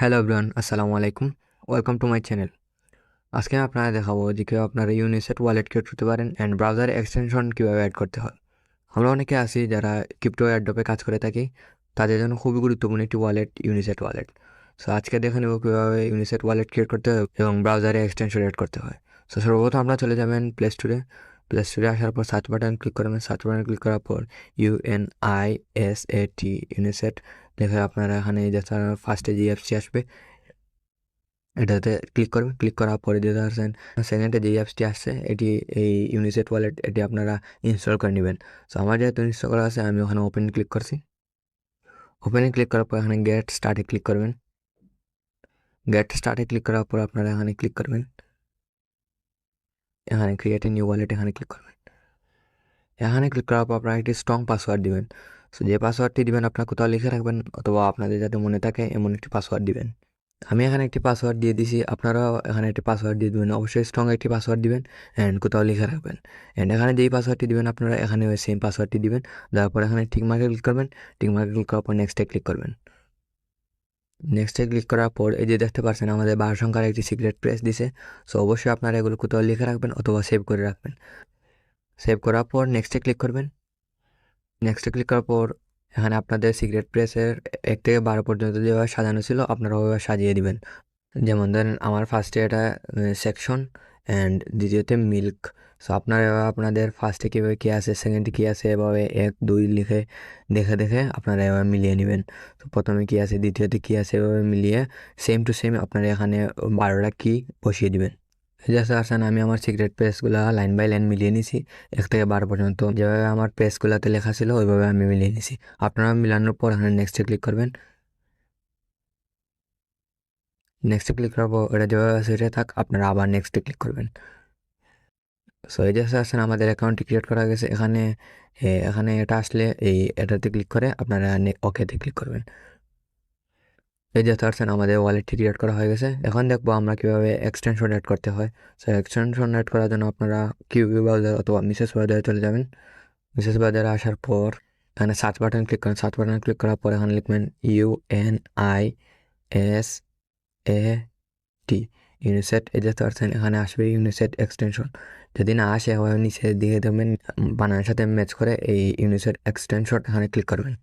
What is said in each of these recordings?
Hello everyone আসসালামু আলাইকুম welcome to my channel আজকে আমি আপনারা দেখাবো যে কীভাবে আপনারা ইউনিসেট ওয়ালেট ক্রিয়েট করতে পারেন অ্যান্ড ব্রাউজার এক্সটেনশন কীভাবে অ্যাড করতে হয়। আমরা অনেকে আছি যারা ক্রিপ্টো অ্যাডপে কাজ করে থাকি, তাদের জন্য খুবই গুরুত্বপূর্ণ একটি ওয়ালেট ইউনিসেট ওয়ালেট সো আজকে দেখে নেব কীভাবে ইউনিসেট ওয়ালেট ক্রিয়েট করতে হয় এবং ব্রাউজারে এক্সটেনশন অ্যাড করতে হয়। সো সর্বপ্রথম আপনারা চলে যাবেন প্লে স্টোরে প্লে স্টোরে আসার পর সার্চ বাটন ক্লিক করবেন। সার্চ বাটন ক্লিক করার পর UN I S A T UniSat দেখে আপনারা এখানে যে ফার্স্টে অ্যাপসটি আসবে। এটাতে ক্লিক করবেন। ক্লিক করার পরে যেটা আসেন সেকেন্ডে যে অ্যাপসটি আসছে, এটি এই ইউনিসেট ওয়ালেট এটি আপনারা ইনস্টল করে নেবেন। সো আমার যেহেতু ইনস্টল করা আছে, আমি ওখানে ওপেন ক্লিক করছি। ওপেনে ক্লিক করার পর এখানে গেট স্টার্টে ক্লিক করবেন। গেট স্টার্টে ক্লিক করার পর আপনারা এখানে ক্লিক করবেন। এখানে ক্রিয়েট নিউ ওয়ালেট এখানে ক্লিক করবেন। এখানে ক্লিক করার পর আপনারা একটি স্ট্রং পাসওয়ার্ড দিবেন। সো যে পাসওয়ার্ডটি দিবেন আপনার কোথাও লিখে রাখবেন অথবা আপনাদের যাতে মনে থাকে এমন একটি পাসওয়ার্ড দিবেন। আমি এখানে একটি পাসওয়ার্ড দিয়ে দিছি, আপনারাও এখানে একটি পাসওয়ার্ড দিয়ে দেবেন। অবশ্যই স্ট্রং একটি পাসওয়ার্ড দিবেন অ্যান্ড কোথাও লিখে রাখবেন। অ্যান্ড এখানে যেই পাসওয়ার্ডটি দিবেন আপনারা, এখানে ওই সেম পাসওয়ার্ডটি দিবেন। তারপর এখানে ঠিক মার্কে ক্লিক করবেন। ঠিক মার্কে ক্লিক করার পর নেক্সটে ক্লিক করবেন। নেক্সটে ক্লিক করার পর এই যে দেখতে পাচ্ছেন আমাদের বারো সংখ্যার একটি সিক্রেট প্রেস দিছে। সো অবশ্যই আপনারা এগুলো কোথাও লিখে রাখবেন অথবা সেভ করে রাখবেন। সেভ করার পর নেক্সটে ক্লিক করবেন। নেক্সটে ক্লিক করার পর, এখানে আপনাদের সিক্রেট প্রেসের এক থেকে বারো পর্যন্ত যেভাবে সাজানো ছিল, আপনারা ওইভাবে সাজিয়ে দিবেন। যেমন ধরেন, আমার ফার্স্টে এটা সেকশন অ্যান্ড দ্বিতীয়তে মিল্ক সো আপনারা আপনাদের ফার্স্টে কীভাবে কী আছে সেকেন্ডে কী আছে, এভাবে এক, দুই লিখে, দেখে দেখে আপনারা এভাবে মিলিয়ে নেবেন। তো প্রথমে কী আছে, দ্বিতীয়তে কী আছে, এভাবে মিলিয়ে সেম টু সেম আপনারা এখানে বারোটা কী বসিয়ে দিবেন। জাস্ট আসেন আমি আমার সিক্রেট প্রেসগুলো লাইন বাই লাইন মিলিয়ে নিছি এক থেকে বারো পর্যন্ত যেভাবে আমার প্রেসগুলোতে লেখা ছিল ওইভাবে আমি মিলিয়ে নিছি আপনারা মিলানোর পর এখানে নেক্সটে ক্লিক করবেন নেক্সটে ক্লিক করার পর এটা যেভাবে এটা থাক আপনারা আবার নেক্সটে ক্লিক করবেন সো এই যে আসেন আমাদের অ্যাকাউন্টটি ক্রিয়েট করা গেছে এখানে এখানে এটা আসলে এই এটাতে ক্লিক করে আপনারা ওকেতে ক্লিক করবেন এই যে আসছেন আমাদের ওয়ালেটটি ক্রিয়েট করা হয়ে গেছে। এখন দেখব আমরা কীভাবে এক্সটেনশন অ্যাড করতে হয়। সো এক্সটেনশন অ্যাড করার জন্য আপনারা কিউবি ব্রাউজার অথবা মিসেস ব্রাউজারে চলে যাবেন। মিসেস ব্রাউজারে আসার পর এখানে সার্চ বাটন ক্লিক করেন। সার্চ বাটন ক্লিক করার পর এখানে লিখবেন U N I S A T UniSat এই যে আসছেন এখানে আসবে ইউনিসেট এক্সটেনশন যদি না আসে নিচে দিকে দেখবেন বানানোর সাথে ম্যাচ করে এই ইউনিসেট এক্সটেনশন এখানে ক্লিক করবেন।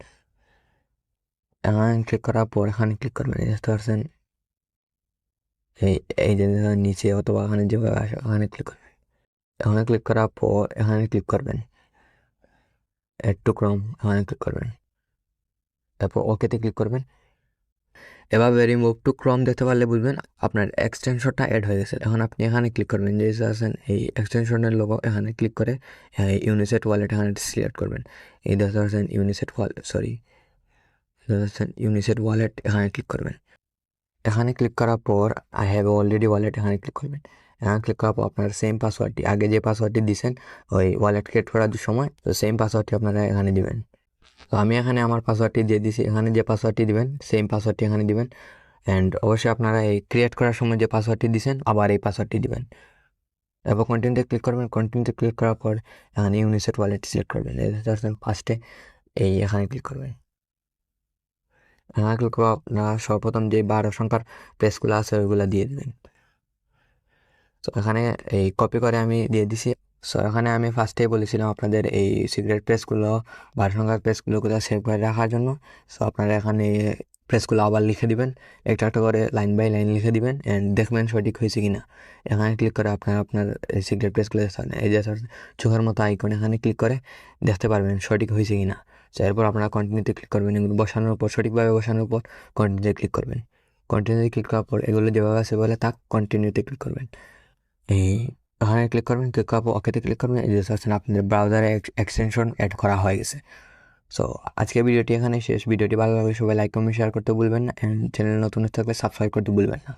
এখানে ক্লিক করার পর এখানে ক্লিক করবেন দেখতে পারছেন এই এই যে নিচে অথবা এখানে যেভাবে আসে, ওখানে ক্লিক করবেন এখানে ক্লিক করার পর এখানে ক্লিক করবেন। এড টু ক্রম, এখানে ক্লিক করবেন। তারপর ওকেতে ক্লিক করবেন। এভাবে রিমুভ টু ক্রম দেখতে পারলে বুঝবেন আপনার এক্সটেনশনটা অ্যাড হয়ে গেছে। এখন আপনি এখানে ক্লিক করবেন, যে আছেন এই এক্সটেনশনের লোগো এখানে ক্লিক করে ইউনিসেট ওয়ালেট এখানে সিলেক্ট করবেন। এই দেখতে পাচ্ছেন UniSat wallet sorry UniSat wallet এখানে ক্লিক করবেন। এখানে ক্লিক করার পর আই হ্যাভ অলরেডি ওয়ালেট এখানে ক্লিক করবেন। এখানে ক্লিক করার পর আপনার সেম পাসওয়ার্ডটি আগে যে পাসওয়ার্ডটি দিয়েছেন ওই ওয়ালেট ক্রিয়েট করার সময়, তো সেম পাসওয়ার্ডটি আপনারা এখানে দিবেন। তো আমি এখানে আমার পাসওয়ার্ডটি দিয়ে দিছি, এখানে যে পাসওয়ার্ডটি দিবেন সেম পাসওয়ার্ডটি এখানে দিবেন। অ্যান্ড অবশ্যই আপনারা এই ক্রিয়েট করার সময় যে পাসওয়ার্ডটি দিয়েছেন আবার এই পাসওয়ার্ডটি দিবেন। তারপর কন্টিনিউতে ক্লিক করবেন কন্টিনিউতে ক্লিক করার পর এখানে ইউনিসেট ওয়ালেটটি সিলেক্ট করবেন। ফার্স্টে এই এখানে ক্লিক করবেন। করব আপনারা সর্বপ্রথম যে বারো সংখ্যার প্রেসগুলো আছে, ওইগুলো দিয়ে দেবেন। তো এখানে এই কপি করে আমি দিয়ে দিছি। সো এখানে আমি ফার্স্টেই বলেছিলাম আপনাদের এই সিক্রেট প্রেসগুলো বারো সংখ্যার প্রেসগুলো কোথাও সেভ করে রাখার জন্য। সো আপনারা এখানে প্রেসগুলো আবার লিখে দিবেন। একটা একটা করে লাইন বাই লাইন লিখে দিবেন অ্যান্ড দেখবেন সঠিক হয়েছে কি না এখানে ক্লিক করে আপনারা আপনার সিক্রেট প্রেসগুলো এই যে চোখের মতো আইকন এখানে ক্লিক করে দেখতে পারবেন সঠিক হয়েছে কি না তো এরপর আপনারা কন্টিনিউতে ক্লিক করবেন, এগুলো বসানোর পর, সঠিকভাবে বসানোর পর কন্টিনিউতে ক্লিক করবেন। কন্টিনিউতে ক্লিক করার পর এগুলো যেভাবে আছে বলে তা কন্টিনিউতে ক্লিক করবেন। এই ওখানে ক্লিক করবেন ক্লিক করার পর ওকেতে ক্লিক করবেন। এই যে আসছেন আপনাদের ব্রাউজারে এক্সটেনশন অ্যাড করা হয়ে গেছে। সো আজকে ভিডিওটি এখানে শেষ। ভিডিওটি ভালো লাগলে সবাই লাইক কমেন্ট শেয়ার করতে ভুলবেন না। অ্যান্ড চ্যানেল নতুন থাকলে সাবস্ক্রাইব করতে ভুলবেন না।